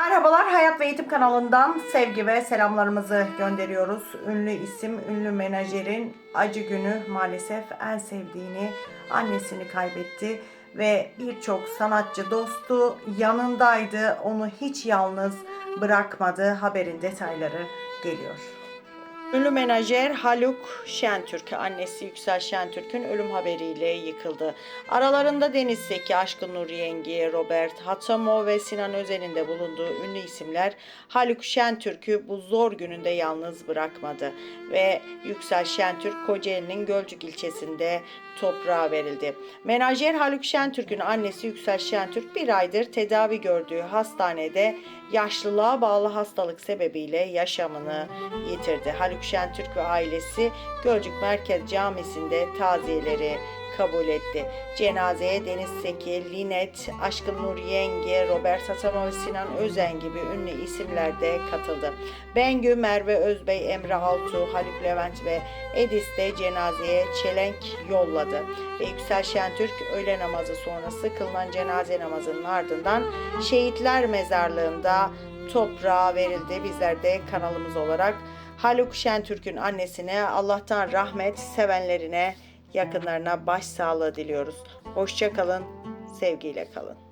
Merhabalar Hayat ve Eğitim kanalından sevgi ve selamlarımızı gönderiyoruz. Ünlü isim, ünlü menajerin acı günü maalesef en sevdiğini, annesini kaybetti ve birçok sanatçı dostu yanındaydı. Onu hiç yalnız bırakmadı. Haberin detayları geliyor. Ünlü menajer Haluk Şentürk, annesi Yüksel Şentürk'ün ölüm haberiyle yıkıldı. Aralarında Deniz Seki, Aşkın Nur Yengi, Robert Hatamo ve Sinan Özen'in de bulunduğu ünlü isimler Haluk Şentürk'ü bu zor gününde yalnız bırakmadı. Ve Yüksel Şentürk Kocaeli'nin Gölcük ilçesinde toprağa verildi. Menajer Haluk Şentürk'ün annesi Yüksel Şentürk bir aydır tedavi gördüğü hastanede yaşlılığa bağlı hastalık sebebiyle yaşamını yitirdi. Haluk Şentürk ve ailesi Gölcük Merkez Camisi'nde taziyeleri kabul etti. Cenazeye Deniz Seki, Linet, Aşkın Nur Yenge, Robert Satama ve Sinan Özen gibi ünlü isimler de katıldı. Bengü, Merve Özbey, Emre Altuğ, Haluk Levent ve Edis de cenazeye çelenk yolladı. Ve Yüksel Şentürk öğle namazı sonrası kılınan cenaze namazının ardından şehitler mezarlığında toprağa verildi. Bizler de kanalımız olarak Haluk Şentürk'ün annesine Allah'tan rahmet, sevenlerine, yakınlarına başsağlığı diliyoruz. Hoşça kalın, sevgiyle kalın.